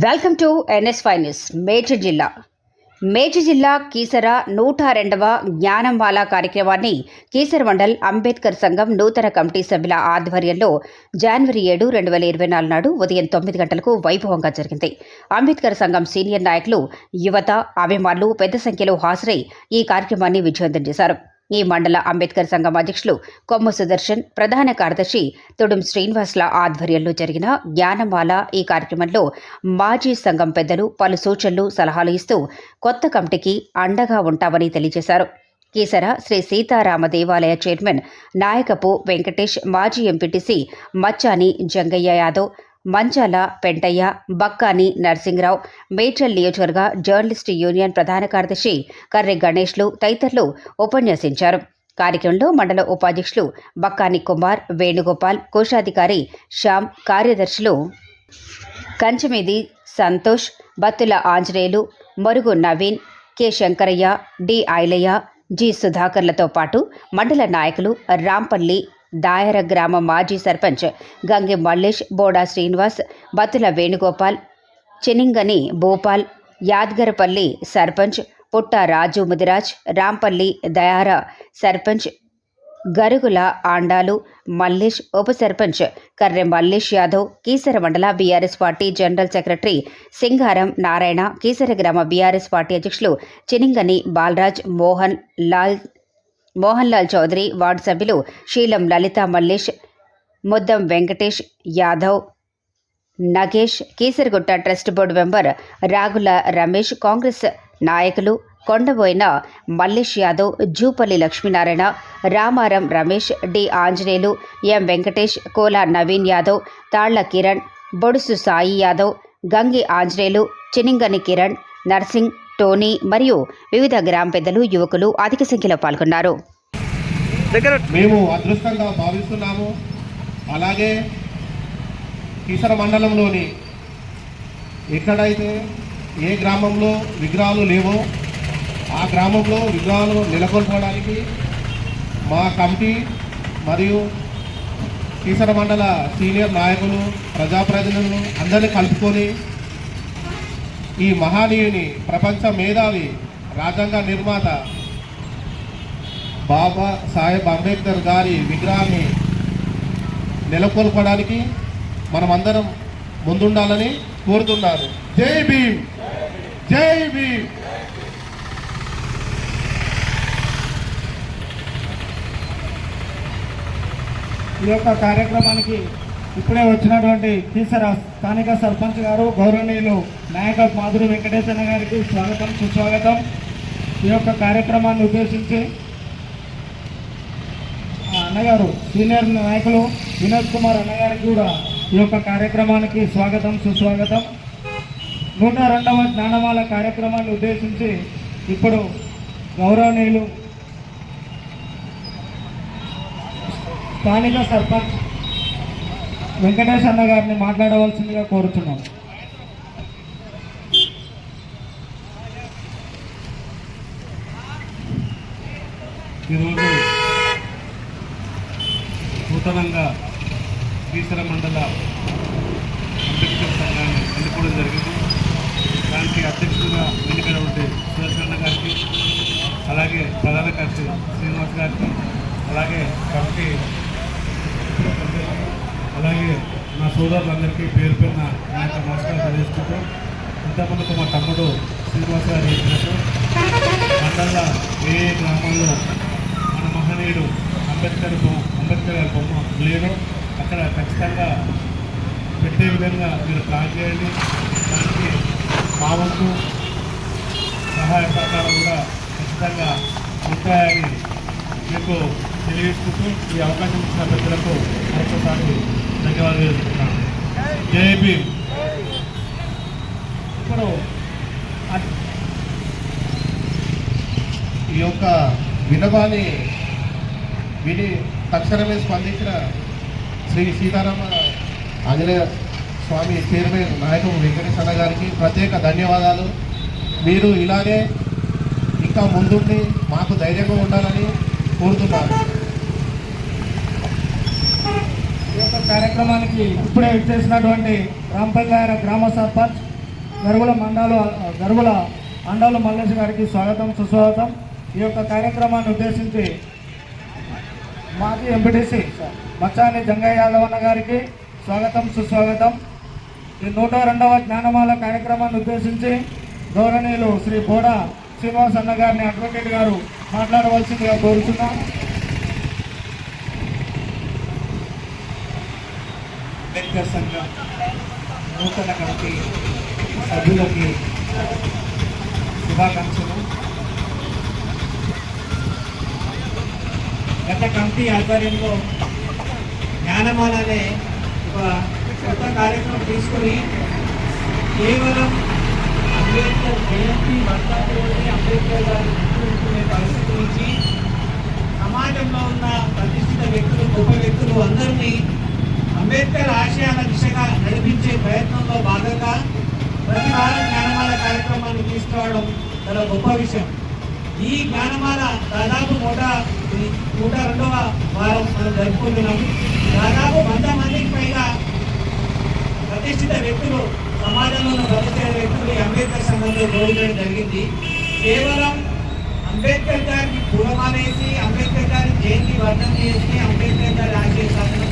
Welcome to NS five news Medchal జిల్లా. మేడ్చల్ జిల్లా కీసర నూట రెండవ జ్ఞానంవాల కార్యక్రమాన్ని కీసర మండల్ అంబేద్కర్ సంఘం నూతన కమిటీ సభ్యుల ఆధ్వర్యంలో జనవరి ఏడు రెండు వేల ఇరవై నాలుగు నాడు ఉదయం తొమ్మిది గంటలకు వైభవంగా జరిగింది. అంబేద్కర్ సంఘం సీనియర్ నాయకులు యువత అభిమానులు పెద్ద సంఖ్యలో హాజరై ఈ కార్యక్రమాన్ని విజయవంతం చేశారు. ఈ మండల అంబేద్కర్ సంఘం అధ్యక్షులు కొమ్మ సుదర్శన్ ప్రధాన కార్యదర్శి తుడుం శ్రీనివాసుల ఆధ్వర్యంలో జరిగిన జ్ఞానమాల ఈ కార్యక్రమంలో మాజీ సంఘం పెద్దలు పలు సూచనలు సలహాలు ఇస్తూ కొత్త కమిటీకి అండగా ఉంటామని తెలియజేశారు. కీసర శ్రీ సీతారామ దేవాలయ చైర్మన్ నాయకపు వెంకటేష్ మాజీ ఎంపీటీసీ మచ్చాని జంగయ్య యాదవ్ మంచాల పెంటయ్య బక్కాని నర్సింగరావు మేడ్చల్ నియోజకవర్గ జర్నలిస్ట్ యూనియన్ ప్రధాన కార్యదర్శి కర్రె గణేష్లు తదితరులు ఉపన్యసించారు. కార్యక్రమంలో మండల ఉపాధ్యక్షులు బక్కాని కుమార్ వేణుగోపాల్ కోశాధికారి శ్యామ్ కార్యదర్శులు కంచమీది Santosh Battula Anjaneyulu Marugu Naveen K Shankaraiah D Ailaiah G సుధాకర్లతో పాటు మండల నాయకులు రాంపల్లి దాయర గ్రామ మాజీ సర్పంచ్ గంగి మల్లేష్ బోడా శ్రీనివాస్ బత్తుల వేణుగోపాల్ చెనింగని భూపాల్ యాద్గరపల్లి సర్పంచ్ పుట్ట రాజు ముదిరాజ్ రాంపల్లి దయార సర్పంచ్ గరుగుల ఆండాలు మల్లేష్ ఉప సర్పంచ్ కర్రె మల్లేష్ యాదవ్ కీసర మండల BRS party general secretary Singaram Narayana Keesara గ్రామ బీఆర్ఎస్ పార్టీ అధ్యక్షులు చినింగని బాలరాజ్ మోహన్ లాల్ మోహన్ లాల్ చౌదరి వార్డు సభ్యులు Seelam Lalitha Mallesh Muddam Venkatesh Yadav Nagesh Keesaragutta trust board member Ragula Ramesh Congress నాయకులు Kondaboina Mallesh Yadav Jupalli Lakshminarayana Ramaram Ramesh D Anjaneyulu M Venkatesh Kola Naveen Yadav Talla Kiran Bodusu Sai Yadav Gangi Anjaneyulu Chiningani Kiran Narsing Tony మరియు వివిధ గ్రామ పెద్దలు యువకులు అధిక సంఖ్యలో పాల్గొన్నారు. మేము అదృష్టంగా భావిస్తున్నాము. అలాగే కీసర మండలంలోని ఎక్కడైతే ఏ గ్రామంలో విగ్రహాలు లేవో ఆ గ్రామంలో విగ్రహాలు నెలకొల్పడానికి మా కమిటీ మరియు కీసర మండల సీనియర్ నాయకులు ప్రజాప్రతినిధులు అందరినీ కలుపుకొని ఈ మహనీయుని ప్రపంచ మేధావి రాజ్యాంగ నిర్మాత బాబా సాహెబ్ అంబేద్కర్ గారి విగ్రహాన్ని నెలకొల్పడానికి మనమందరం ముందుండాలని కోరుతున్నాను జై భీమ్! జై భీమ్! ఈ యొక్క కార్యక్రమానికి ఇప్పుడే వచ్చినటువంటి తీసర స్థానిక సర్పంచ్ గారు గౌరవనీయులు నాయక మాధురి వెంకటేశ్వర గారికి స్వాగతం సుస్వాగతం. ఈ యొక్క కార్యక్రమాన్ని ఉద్దేశించి ఆ అన్నగారు సీనియర్ నాయకులు వినోద్ కుమార్ అన్నగారికి కూడా ఈ యొక్క కార్యక్రమానికి స్వాగతం సుస్వాగతం. నూట రెండవ జ్ఞానమాల కార్యక్రమాన్ని ఉద్దేశించి ఇప్పుడు గౌరవనీయులు స్థానిక సర్పంచ్ వెంకటేష్ అన్న గారిని మాట్లాడవలసిందిగా కోరుతున్నాం. ఈరోజు నూతనంగా కీసర మండల అంబేద్కర్ సంఘాన్ని ఎన్నుకోవడం జరిగింది. దానికి అధ్యక్షుడిగా ఎన్నికైనటువంటి సుదర్శన గారికి అలాగే ప్రధాన కార్యదర్శి శ్రీనివాస్ గారికి అలాగే కమిటీ అలాగే నా సోదరులందరికీ పేరు పేరున నా యొక్క నమస్కారం తెలియజేసుకుంటూ ఇంతకుముందుకు మా తమ్ముడు శ్రీనివాస్ గారు చెప్పినట్టు మండల ఏ గ్రామంలో మన మహనీయుడు అంబేద్కర్ అంబేద్కర్ గారి బొమ్మ లేదో అక్కడ ఖచ్చితంగా పెట్టే విధంగా మీరు ప్లాన్ చేయండి. దానికి మా వంతు సహాయ సహకారం కూడా ఖచ్చితంగా ఉంటాయని మీకు తెలియజేసుకుంటూ ఈ అవకాశం ఇచ్చిన ప్రజలకు మరొకసారి ధన్యవాదాలు. తెలుసుకుంటున్నాను జేపీ ఇప్పుడు ఈ యొక్క వినవాన్ని విని తక్షణమే స్పందించిన శ్రీ సీతారామ ఆంజనేయ స్వామి చైర్మన్ నాయకుడు వెంకటేశ్వర గారికి ప్రత్యేక ధన్యవాదాలు మీరు ఇలానే ఇంకా ముందుండి మాకు ధైర్యంగా ఉండాలని కోరుతున్నాను ఈ యొక్క కార్యక్రమానికి ఇప్పుడే ఇచ్చేసినటువంటి రాంపల్లాయన గ్రామ సర్పంచ్ గరుగుల మండలు గరుగుల అండాలు మల్లేష్ గారికి స్వాగతం సుస్వాగతం. ఈ యొక్క కార్యక్రమాన్ని ఉద్దేశించి మాజీ ఎంపీటీసీ మచ్చాని జంగయ్య యాదవ్ అన్న గారికి స్వాగతం సుస్వాగతం. ఈ నూట రెండవ జ్ఞానమాల కార్యక్రమాన్ని ఉద్దేశించి గౌరవనీయులు శ్రీ బోడా శ్రీనివాస్ అన్న గారిని అడ్వకేట్ గారు మాట్లాడవలసిందిగా కోరుతున్నాం. అంబేద్కర్ నూతన కమిటీ సభ్యులకి శుభాకాంక్షలు. గత కమిటీ ఆధ్వర్యంలో జ్ఞానమాల అనే ఒక కొత్త కార్యక్రమం తీసుకొని కేవలం అంబేద్కర్ జయంతి వర్ధంతి అంబేద్కర్ గారి గుర్తుంచుకునే పరిస్థితి నుంచి సమాజంలో ఉన్న ప్రతిష్ఠిత వ్యక్తులు గొప్ప వ్యక్తులు అందరినీ అంబేద్కర్ ఆశయాల దిశగా నడిపించే ప్రయత్నంలో భాగంగా ప్రతి వారం జ్ఞానమాల కార్యక్రమాన్ని తీసుకురావడం చాలా గొప్ప విషయం. ఈ జ్ఞానమాల దాదాపు నూట నూట రెండవ వారం మనం జరుపుకుంటున్నాం. దాదాపు వంద మందికి పైగా ప్రతిష్ఠిత వ్యక్తులు సమాజంలో ఉన్న ప్రతిష్ఠిత వ్యక్తులు అంబేద్కర్ సంఘంలో జోడించడం జరిగింది. కేవలం అంబేద్కర్ గారికి పూలమాలేసి అంబేద్కర్ గారి జయంతి వర్ణం చేసి అంబేద్కర్ గారి ఆశయ సాధన